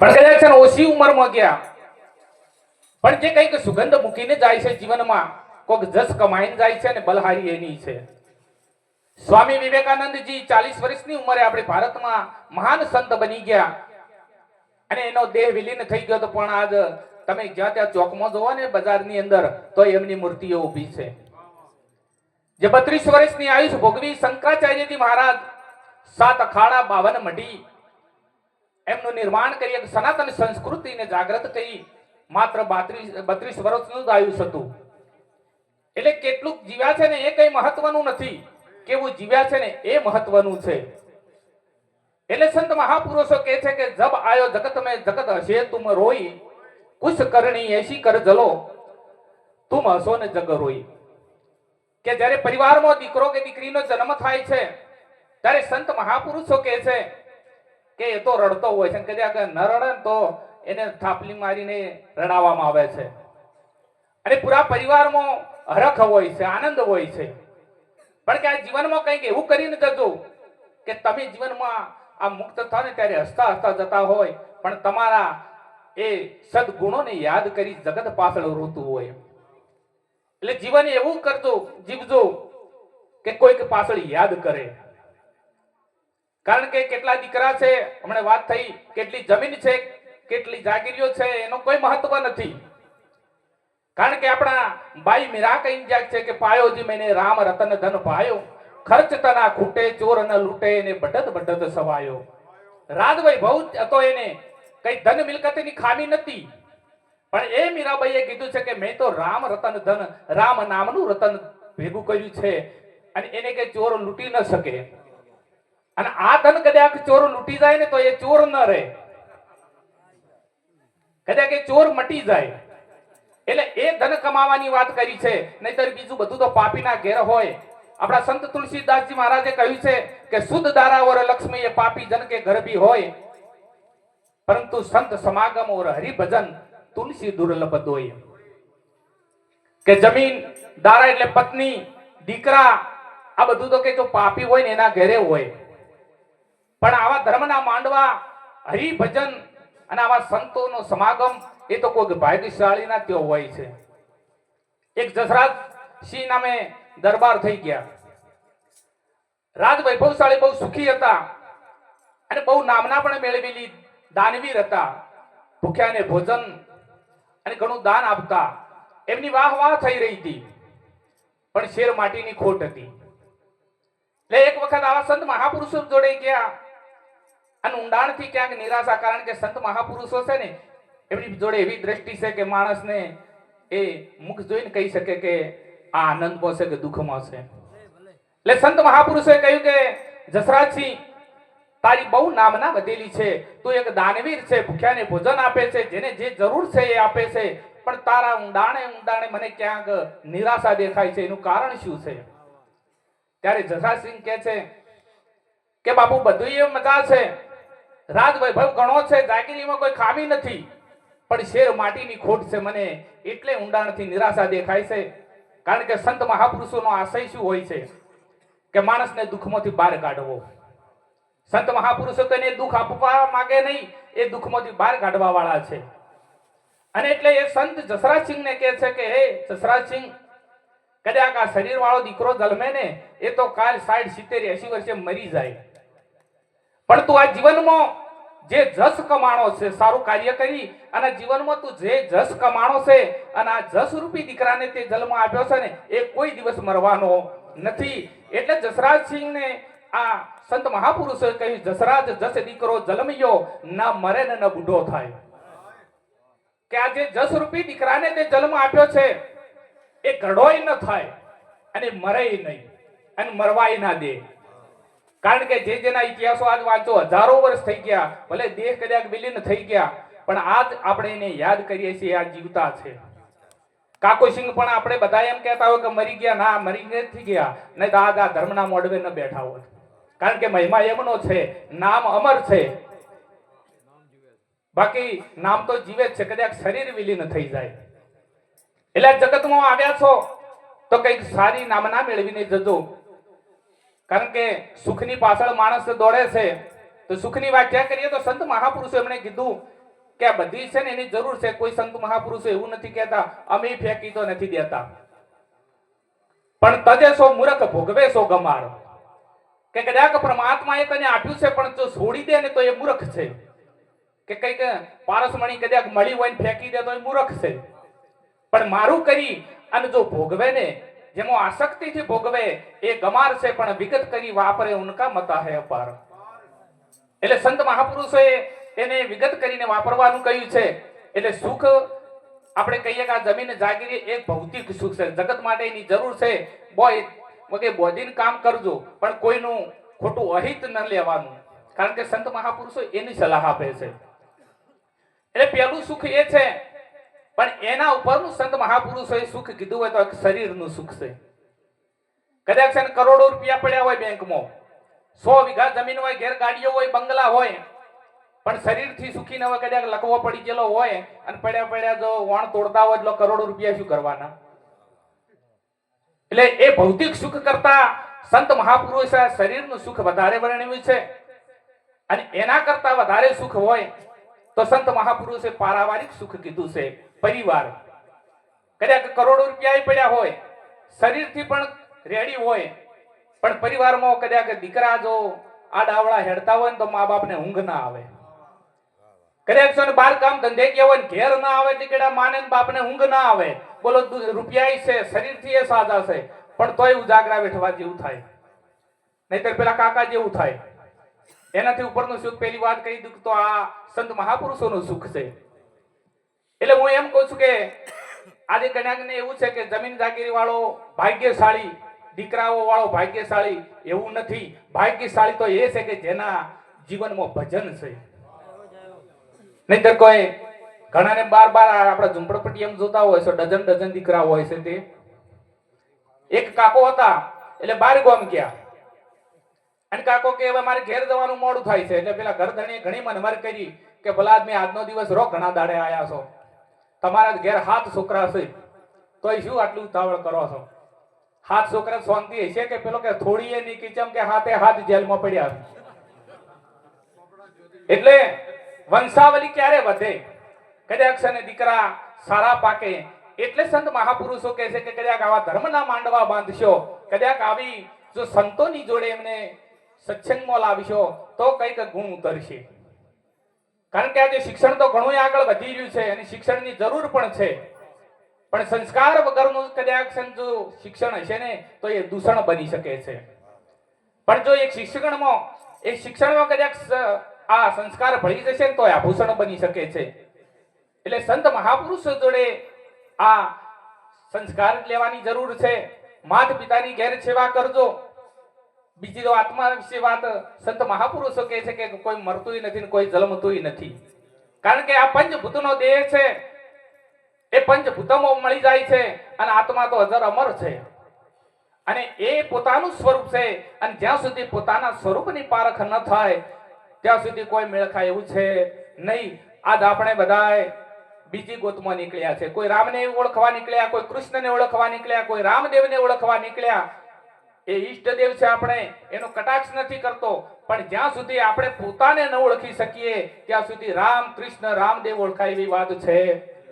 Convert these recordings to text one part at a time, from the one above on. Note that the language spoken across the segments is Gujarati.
પણ કદાચ છે ઓછી ઉંમરમાં ગયા. પણ જે કંઈક સુગંધ મૂકીને જાય છે જીવનમાં કોઈક જસ કમાઈને જાય છે ને બલહારી એની છે. સ્વામી વિવેકાનંદજી ચાલીસ વર્ષની ઉંમરે આપણે ભારતમાં મહાન સંત બની ગયા. અને એનો દેહ વિલીન થઈ ગયો તો પણ આજ તમે જ્યાં ત્યાં ચોકમાં જોવો ને બજારની અંદર, તો એમની મૂર્તિઓ ઊભી છે. જે બત્રીસ વર્ષની આયુષ ભોગવી શંકરાચાર્યજી મહારાજ સાત અખાડા બાવન મઢી એમનું નિર્માણ કરી એક સનાતન સંસ્કૃતિને જાગૃત કરી માત્ર બાત્રીસ, બત્રીસ વર્ષનું જ આયુષ હતું. એટલે કેટલું જીવ્યા છે ને એ કઈ મહત્વનું નથી. કેવું જીવ્યા છે ને એ મહત્વનું છે. એટલે સંત મહાપુરુષો કહે છે કે, જબ આયો જગત મેં જગત હશે, તુમ રોઈ, કુશ કરણી એસી કર જલો, તુમ હસો ને જગ રોઈ. કે જ્યારે પરિવારમાં દીકરો કે દીકરીનો જન્મ થાય છે, ત્યારે સંત મહાપુરુષો કહે છે કે એ તો રડતો હોય છે કદાચ ન રડે તો એને થાપલી મારીને રડાવવામાં આવે છે. અને પૂરા પરિવારમાં હરખ હોય છે, આનંદ હોય છે. પણ કે આ જીવનમાં કંઈક એવું કરીને જજો કે તમે જીવનમાં આ મુક્ત થાવ ત્યારે હસતા હસતા જતા હોય, પણ તમારા એ સદગુણોને યાદ કરી જગત પાછળ રોતું હોય. એટલે જીવન એવું કરજો, જીવજો કે કોઈક પાછળ યાદ કરે. કારણ કે કેટલા દીકરા છે, હમણાં વાત થઈ, કેટલી જમીન છે, કેટલી જાગીરીઓ છે, એનો કોઈ મહત્વ નથી. કારણ કે આપણા બાઈ મીરા કહીને જાય છે કે પાયો જી મેને રામ રતન ધન પાયો. ખર્ચ તના ખૂટે, ચોર ન લૂટે, ને બટત બટત સવાયો. રાધભાઈ બહુ જ હતો એને કઈ ધન મિલકતની ખામી નથી. પણ એ મીરાબાઈએ કીધું છે કે મેં તો રામ રતન ધન, રામ નામનું રતન ભેગું કર્યું છે. અને એને કે ચોર લૂંટી ન શકે. અને આ ધન કદાચ ચોર લૂંટી જાય ને તો એ ચોર ન રહે. કદાચ એ ચોર મટી જાય. એટલે એ ધન કમાવાની વાત કરી છે. નહીતર બીજું બધું તો પાપીના ઘેર હોય. આપણા સંત તુલસીદાસજી મહારાજે કહ્યું છે કે શુદ્ધ દારાવર લક્ષ્મી એ પાપી જન કે ગરબી હોય. પરંતુ સંત સમાગમ ઓર હરિભજન તુલસી દુર્લભ દોય. કે જમીન, દારા એટલે પત્ની, દીકરા, આ બધું તો કે જો પાપી હોય ને એના ઘરે હોય. પણ આવા ધર્મના માંડવા, હરિભજન અને આવા સંતોનો સમાગમ એ તો કોઈ ભાગ્યશાળીના તેઓ હોય છે. એક જસરાજ સિંહ નામે દરબાર થઈ ગયા. રાજ વૈભવશાળી બહુ સુખી હતા અને બહુ નામના પણ મેળવેલી દાનવીર હતા. ભૂખ્યાને ભોજન અને ઘણું દાન આપતા. એમની વાહ વાહ થઈ રહી હતી. પણ શેર માટીની ખોટ હતી. એટલે એક વખત આવા સંત મહાપુરુષો જોડે ગયા. અને ઊંડાણથી ક્યાંક નિરાશા કારણ કે સંત મહાપુરુષો છે ને, એમની જોડે એવી દ્રષ્ટિ છે કે માણસને એ મુખ જોઈને કહી શકે કે આ આનંદમાં છે કે દુઃખમાં છે. એટલે સંત મહાપુરુષે કહ્યું કે, જસરાજસિંહ, તારી બહુ નામના વધેલી છે. તું એક દાનવીર છે, ભૂખ્યાને ભોજન આપે છે, જેને જે જરૂર છે એ આપે છે. પણ તારા ઊંડાણે ઊંડાણે મને ક્યાંક નિરાશા દેખાય છે. એનું કારણ શું છે? ત્યારે જસરાજસિંહ કહે છે કે, બાપુ બધું એ મજા છે. રાજ વૈભવ ઘણો છે, જાગીરીમાં કોઈ ખામી નથી. પણ શેર માટીની ખોટ છે મને એટલે ઊંડાણથી નિરાશા દેખાય છે. કારણ કે સંત મહાપુરુષોનો આશય શું હોય છે? કે માણસને દુઃખમાંથી બહાર કાઢવો. સંત મહાપુરુષો એને દુઃખ આપવા માંગે નહીં, એ દુઃખમાંથી બહાર કાઢવા વાળા છે. અને એટલે એ સંત જસરાજસિંહને કહે છે કે, હે જસરાજસિંહ, કદાચ આ શરીર વાળો દીકરો જન્મે ને, એ તો કાલ સાઠ, સિત્તેર, એસી વર્ષે મરી જાય. પણ તું આ જીવનમાં જે જસ કમાણો છે, સારું કાર્ય કરી અને જીવનમાં તું જે જસ કમાણો છે અને આ જસ રૂપી દીકરાને તે જન્મ આપ્યો છે ને, એ કોઈ દિવસ મરવાનો નથી. એટલે જસરાજસિંહને આ સંત મહાપુરુષે કહ્યું, જસરાજ, જસ દીકરો જન્મ્યો ન મરે ને ન બુઢો થાય. કે આ જે જસ રૂપી દીકરાને તે જન્મ આપ્યો છે, એ ઘડોય ન થાય અને મરેય નહીં અને મરવાય ના દે. કારણ કે જે જેના ઇતિહાસો આજ વાંચો, હજારો વર્ષ થઈ ગયા, ભલે દેહ કદાચ વિલીન થઈ ગયા, પણ આજ આપણે એને યાદ કરીએ છીએ, આ જીવતા છે. કાકો સિંહ પણ આપણે બધા એમ કહેતા હોય કે મરી ગયા, ના, મરી નથી ગયા નહીં તો આજ આ ધર્મના મોડવે ન બેઠા હોય. કારણ કે મહિમા એમનો છે, નામ અમર છે. બાકી નામ તો જીવે છે, કદાચ શરીર વિલીન થઈ જાય. એટલે જગતમાં આવ્યા છો, તો કંઈક સારી નામના મેળવીને જજો. કારણ કે સુખની પાછળ માણસ દોડે છે, તો સુખની વ્યાખ્યા કરીએ તો સંત મહાપુરુષો એમણે કીધું કે બધી છે ને એની જરૂર છે, કોઈ સંત મહાપુરુષો એવું નથી કહેતા, અમે ફેંકી તો નથી દેતા. પણ તજે સો મૂર્ખ, ભોગવે સો ગમાર કે કદાચ પરમાત્માએ તને આપ્યું છે, પણ જો છોડી દે ને તો એ મૂર્ખ છે. કે કંઈક પારસમણી કદાચ મળી હોય ને ફેંકી દે તો એ મૂર્ખ છે. પણ મારું કરી અને જો ભોગવે ને જેમાં આસક્તિથી ભોગવે એ ગમાર છે, પણ વિગત કરી વાપરે ઉનકા મતા હે અપાર. એટલે સંત મહાપુરુષોએ એને વિગત કરીને વાપરવાનું કહ્યું છે. એટલે સુખ, આપણે કહીએ કે આ જમીન જાગીરી એક ભૌતિક સુખ છે. જગત માટે એની જરૂર છે. બોય, વગે બોધીને કામ કરજો, પણ કોઈનું ખોટું અહિત ન લેવાનું. કારણ કે સંત મહાપુરુષો એની સલાહ આપે છે. એટલે પહેલું સુખ એ છે પણ એના ઉપરનું સંત મહાપુરુષોએ સુખ કીધું હોય તો શરીરનું સુખ છે. કદાચ છે કરોડો રૂપિયા પડ્યા હોય બેંકમાં. સો વીઘા જમીન હોય ઘેર ગાડીઓ હોય, બંગલા હોય, પણ શરીરથી સુખી ન હોય, કદાચ લકવો પડી ગયેલો હોય અને પડ્યા પડ્યા જો વણ તોડતા હોય એટલે કરોડો રૂપિયા શું કરવાના? એટલે એ ભૌતિક સુખ કરતા સંત મહાપુરુષે શરીરનું સુખ વધારે વર્ણવ્યું છે. અને એના કરતા વધારે સુખ હોય તો સંત મહાપુરુષે પારાવારિક સુખ કીધું છે. પરિવાર. કદાચ કરોડો રૂપિયા પડ્યા હોય, શરીરથી પણ રેડી હોય, પણ પરિવારમાં કદાચ દીકરા જો આ ડાવળા હેડતા હોય ને તો મા બાપને ઊંઘ ના આવે. કદાચ છે ને બાર કામ ધંધે ઘેર ના આવે દીકરા માને બાપને ઊંઘ ના આવે, બોલો રૂપિયા છે, શરીરથી એ સાજા છે, પણ તોય ઉજાગરા બેઠવા જેવું થાય. નહીતર પેલા કાકા જેવું થાય. એનાથી ઉપરનું સુખ પેલી વાત કહી દઉં તો આ સંત મહાપુરુષોનું સુખ છે. એટલે હું એમ કહું છું કે આજે કન્યાકને એવું છે કે જમીન જાગીરી વાળો ભાગ્યશાળી, દીકરાઓ વાળો ભાગ્યશાળી એવું નથી. ભાગ્યશાળી તો એ છે કે જેના જીવનમાં ભજન છે. નહીતર કોઈ ઘણાને બાર બાર આપણા ઝુંપડપટ્ટી એમ જોતા હોય છે, ડઝન ડઝન દીકરા હોય છે તે. એક કાકો હતા, એટલે બાર ગામ ગયા. અને કાકો કે હવે મારે ઘેર જવાનું મોડું થાય છે, એટલે પેલા ઘરધણીએ ઘણી મનમર કરી કે ભલા આદમી આજનો દિવસ રો ઘણા દાડે આયા છો. તમારા ઘેર હાથ છોકરા છે, તોય શું આટલું ઉતાવળ કરો છો? હાથ છોકરા શાંતિ હશે કે પેલો કે થોડી એ નહીં કિચમ કે હાથે હાથ જેલમાં પડ્યા એટલે વંશાવલી ક્યારે વધે? કદાચ છે ને દીકરા સારા પાકે. એટલે સંત મહાપુરુષો કહે છે કે કદાચ આવા ધર્મના માંડવા બાંધશો, કદાચ આવી જો સંતોની જોડે એમને સત્સંગમાં લાવશો, તો કંઈક ગુણ ઉતરશે. કારણ કે આજે શિક્ષણ તો ઘણું આગળ વધી રહ્યું છે અને શિક્ષણની જરૂર પણ છે. પણ સંસ્કાર વગરનું કદાચ જો શિક્ષણ હશે ને, તો એ દૂષણ બની શકે છે. પણ જો એક શિક્ષણમાં એક શિક્ષણમાં કદાચ આ સંસ્કાર ભળી જશે ને, તો એ આભૂષણ બની શકે છે. એટલે સંત મહાપુરુષો જોડે આ સંસ્કાર લેવાની જરૂર છે. માત પિતાની ઘેર સેવા કરજો. બીજી તો આત્મા વિશે વાત સંત મહાપુરુષો કહે છે કે કોઈ મરતું નથી કોઈ જલમતું નથી. કારણ કે આ પંચભૂતનો દેહ છે. એ પંચભૂતમાં મળી જાય છે અને આત્મા તો અજર અમર છે. અને એ પોતાનું સ્વરૂપ છે અને જ્યાં સુધી પોતાના સ્વરૂપની પારખ ન થાય, ત્યાં સુધી કોઈ મેળ ખાય એવું છે નહીં. આજ આપણે બધાય બીજી ગોતમાં નીકળ્યા છે. કોઈ રામને ઓળખવા નીકળ્યા, કોઈ કૃષ્ણને ઓળખવા નીકળ્યા, કોઈ રામદેવને ઓળખવા નીકળ્યા એ ઈષ્ટદેવ છે આપણે, એનો કટાક્ષ નથી કરતો. પણ જ્યાં સુધી આપણે પોતાને ન ઓળખી શકીએ, ત્યાં સુધી રામ કૃષ્ણ રામદેવ ઓળખાય એવી વાત છે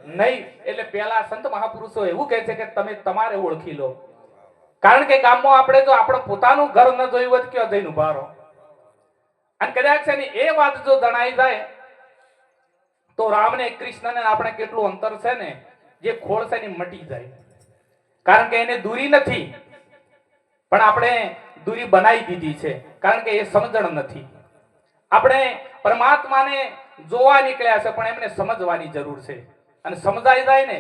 નહીં. એટલે પેલા સંત મહાપુરુષો એવું કહે છે કે તમે તમારે ઓળખી લો. કારણ કે ગામમાં આપણે જો આપણો પોતાનું ઘર ન જોયું હોત તો ક્યાં જઈને ઊભા રહો. અને કદાચ છે ને એ વાત જો જણાઈ જાય, તો રામને કૃષ્ણને આપણે કેટલું અંતર છે ને, જે ખોળ છે ને મટી જાય. કારણ કે એને દૂરી નથી. પણ આપણે દૂરી બનાવી દીધી છે, કારણ કે એ સમજણ નથી. આપણે પરમાત્માને જોવા નીકળ્યા છે, પણ એમને સમજવાની જરૂર છે. અને સમજાઈ જાય ને,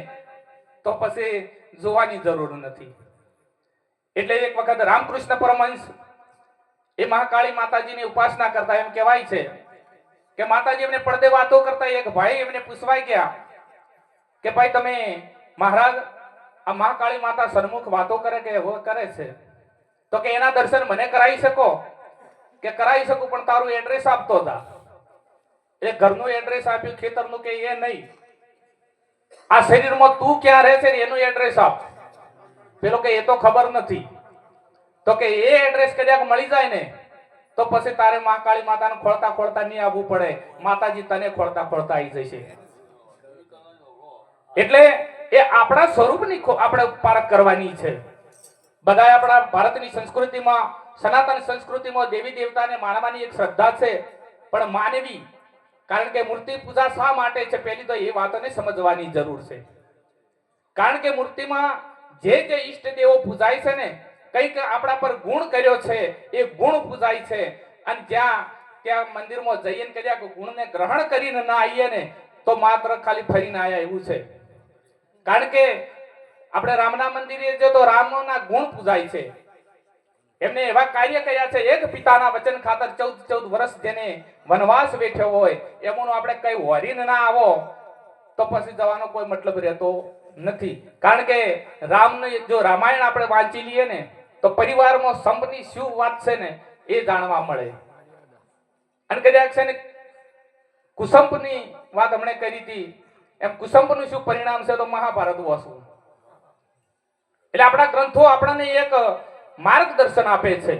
તો પછી જોવાની જરૂર નથી. એટલે એક વખત રામકૃષ્ણ પરમહંસ, એ મહાકાળી માતાજીની ઉપાસના કરતા એમ કહેવાય છે કે માતાજી એમને પડદે વાતો કરતા એક ભાઈ એમને પૂછવાય ગયા કે ભાઈ તમે મહારાજ, આ મહાકાળી માતા સન્મુખ વાતો કરે કે કરે છે? તો કે એના દર્શન મને કરાવી શકો? કે કરાવી શકું, પણ તારું એડ્રેસ આપતો હતા એ ઘરનું એડ્રેસ આપ્યું, ખેતરનું કે એ નહીં. આ શરીરમાં તું ક્યાં રહે છે એનું એડ્રેસ આપ. પેલો કે, એ તો ખબર નથી. તો કે, એ એડ્રેસ કદાચ મળી જાય ને, તો પછી તારે મા કાળી માતાને ખોળતા ખોળતા નહીં આવવું પડે. માતાજી તને ખોળતા ખોળતા આવી જશે. એટલે એ આપણા સ્વરૂપની આપણે પારખ કરવાની છે. બધા આપણા ભારતની સંસ્કૃતિમાં, સનાતન સંસ્કૃતિમાં દેવી દેવતાને માનવાની એક શ્રદ્ધા છે. પણ માનવી, કારણ કે મૂર્તિ પૂજા શા માટે છે પહેલી તો એ વાતોને સમજવાની જરૂર છે. કારણ કે મૂર્તિમાં જે જે ઈષ્ટ દેવો પૂજાય છે ને, કંઈક આપણા પર ગુણ કર્યો છે, એ ગુણ પૂજાય છે. અને જ્યાં, ત્યાં મંદિરમાં જઈએ ને કદાચ ગુણને ગ્રહણ કરીને ના આવીએ ને, તો માત્ર ખાલી ફરીને આવ્યા એવું છે. કારણ કે આપણે રામના મંદિરે જો તો રામના ગુણ પૂજાય છે. એમને એવા કાર્ય કર્યા છે, એક પિતાના વચન ખાતર ચૌદ ચૌદ વર્ષ જેને વનવાસ વેઠ્યો હોય, એમનો આપણે કઈ વરીને ના આવો, તો પછી જવાનો કોઈ મતલબ રહેતો નથી. કારણ કે રામને જો રામાયણ આપણે વાંચી લઈએ ને, તો પરિવારમાં સંપની શું વાત છે ને, એ જાણવા મળે. અને કદાચ છે ને, કુસંપની વાત હમણે કરી હતી. એમ કુસંપનું શું પરિણામ છે તો મહાભારત વાંચવું. એટલે આપણા ગ્રંથો આપણને એક માર્ગદર્શન આપે છે.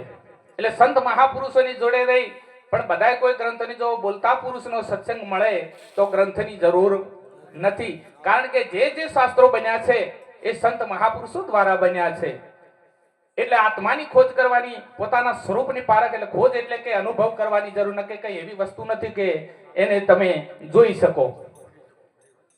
એટલે સંત મહાપુરુષોની જોડે રહી, પણ બધાય કોઈ ગ્રંથની જો બોલતા પુરુષનો સત્સંગ મળે, તો ગ્રંથની જરૂર નથી. કારણ કે જે જે શાસ્ત્રો બન્યા છે, એ સંત મહાપુરુષો દ્વારા બન્યા છે. એટલે આત્માની ખોજ કરવાની, પોતાના સ્વરૂપની પારખ, એટલે ખોજ એટલે કે અનુભવ કરવાની જરૂર નથી, કઈ એવી વસ્તુ નથી કે એને તમે જોઈ શકો.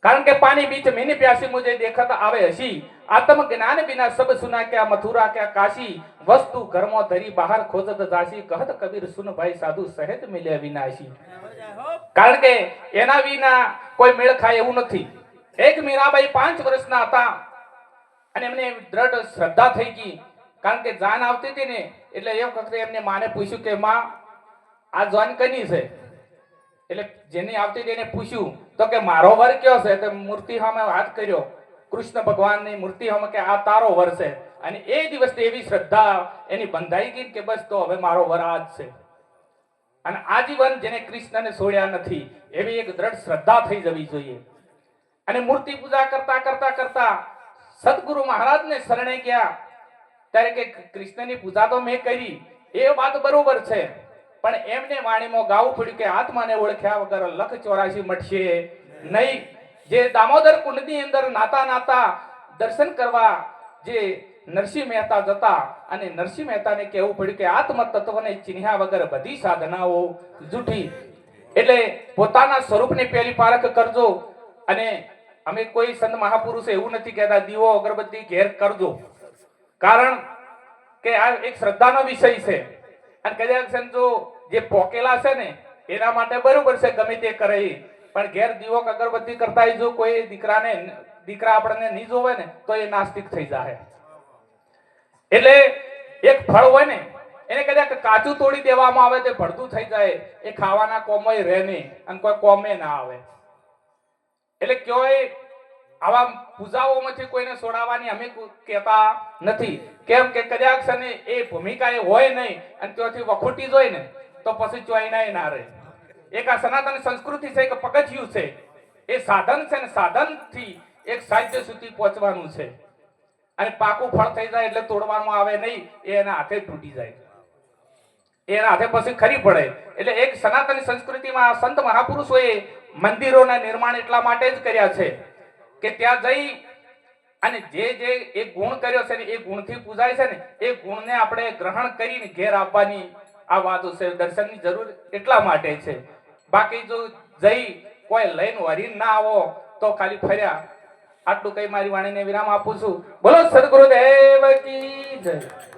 કારણ કે પાણી બીચ મેની પ્યાસી મુજે દેખત આવે હશી આત્મ જ્ઞાન બિના સબ સુના ક્યા મથુરા ક્યા કાશી, વસ્તુ ઘરમો ધરી બહાર ખોજત જાશી, કહત કબીર સુન ભાઈ સાધુ સહેજ મિલે વિનાશી. કારણ કે એના વિના કોઈ મેળ ખાય એવું નથી. એક મીરાબાઈ પાંચ વર્ષના હતા અને એમને દ્રઢ શ્રદ્ધા થઈ ગઈ. કારણ કે જાન આવતી હતી ને, એટલે એ વખતે એમને માને પૂછ્યું કે, માં, આ જાન કની છે? એટલે જેની આવતી હતી એને પૂછ્યું, તો કે મારો વર કયો છે? તો મૂર્તિ સામે હાથ કર્યો. કૃષ્ણ ભગવાનની મૂર્તિ હમ કે આ તારો વર છે. અને એ દિવસથી એવી શ્રદ્ધા, એની બંધાઈ ગઈ કે બસ તો હવે મારો વર આજ છે. અને આજીવન જેને કૃષ્ણને છોડ્યા નથી, એવી એક દ્રઢ શ્રદ્ધા થઈ જવી જોઈએ. અને મૂર્તિ પૂજા કરતા કરતા કરતા સદગુરુ મહારાજને શરણે ગયા. ત્યારે કે કૃષ્ણની પૂજા તો મેં કરી, એ વાત બરોબર છે. પણ એમને વાણીમાં ગાવું પડ્યું કે આત્માને ઓળખ્યા વગર લખ ચોરાશી મઠશે નહીં. જે દામોદર કુંડની અંદર નાતા નાતા દર્શન કરવા જે નરસિંહ મહેતા જતા અને નરસિંહ મહેતાને કહેવું પડ્યું કે આત્મ તત્વને ચિહ્યા વગર બધી સાધનાઓ જૂઠી. એટલે પોતાના સ્વરૂપની પહેલી પારખ કરજો અને અમે કોઈ સંત મહાપુરુષ એવું નથી કહેતા, દીવો, અગરબત્તી, ઘેર કરજો. કારણ કે આ એક શ્રદ્ધાનો વિષય છે. અને કદાચ છે જો પોકેલા છે ને, એના માટે બરોબર છે, ગમે તે કરે. પણ ઘેર દીવો અગરબત્તી કરતા જો કોઈ દીકરાને દીકરા આપણને નહીં જોવે ને, તો એ નાસ્તિક થઈ જાય એટલે એક ફળ હોય ને, એને કદાચ કાચું તોડી દેવામાં આવે તે ભડતું થઈ જાય, એ ખાવાના કોમય રહે નહીં, અને કોઈ કોમે ના આવે. એટલે કયોય આવા પૂજાઓમાંથી કોઈને છોડાવવાની અમે કહેતા નથી. કેમ કે કદાચ એ ભૂમિકા એ હોય નહીં, અને ત્યાંથી વખોટી જોઈ ને, તો પછી ચોઈનાય ના રહે. એક આ સનાતન સંસ્કૃતિ છે, એક પગથિયું છે. એ સાધન છે ને સાધનથી એક સાહિત્ય સુધી પહોંચવાનું છે. અને પાકું ફળ થઈ જાય એટલે તોડવામાં આવે નહીં, એ એના હાથે તૂટી જાય. એના હાથે પછી ખરી પડે. એટલે એક સનાતન સંસ્કૃતિમાં સંત મહાપુરુષોએ મંદિરોના નિર્માણ એટલા માટે જ કર્યા છે કે ત્યાં જઈ અને જે જે એ ગુણ કર્યો છે ને એ ગુણથી પૂજાય છે ને, એ ગુણને આપણે ગ્રહણ કરીને ઘેર આપવાની આ વાતો છે. દર્શનની જરૂર એટલા માટે છે. બાકી જો જઈ કોઈ લઈને વરી ના આવો, તો ખાલી ફર્યા. આટલું કઈ મારી વાણીને વિરામ આપું છું. બોલો સદગુરુદેવ કી જય.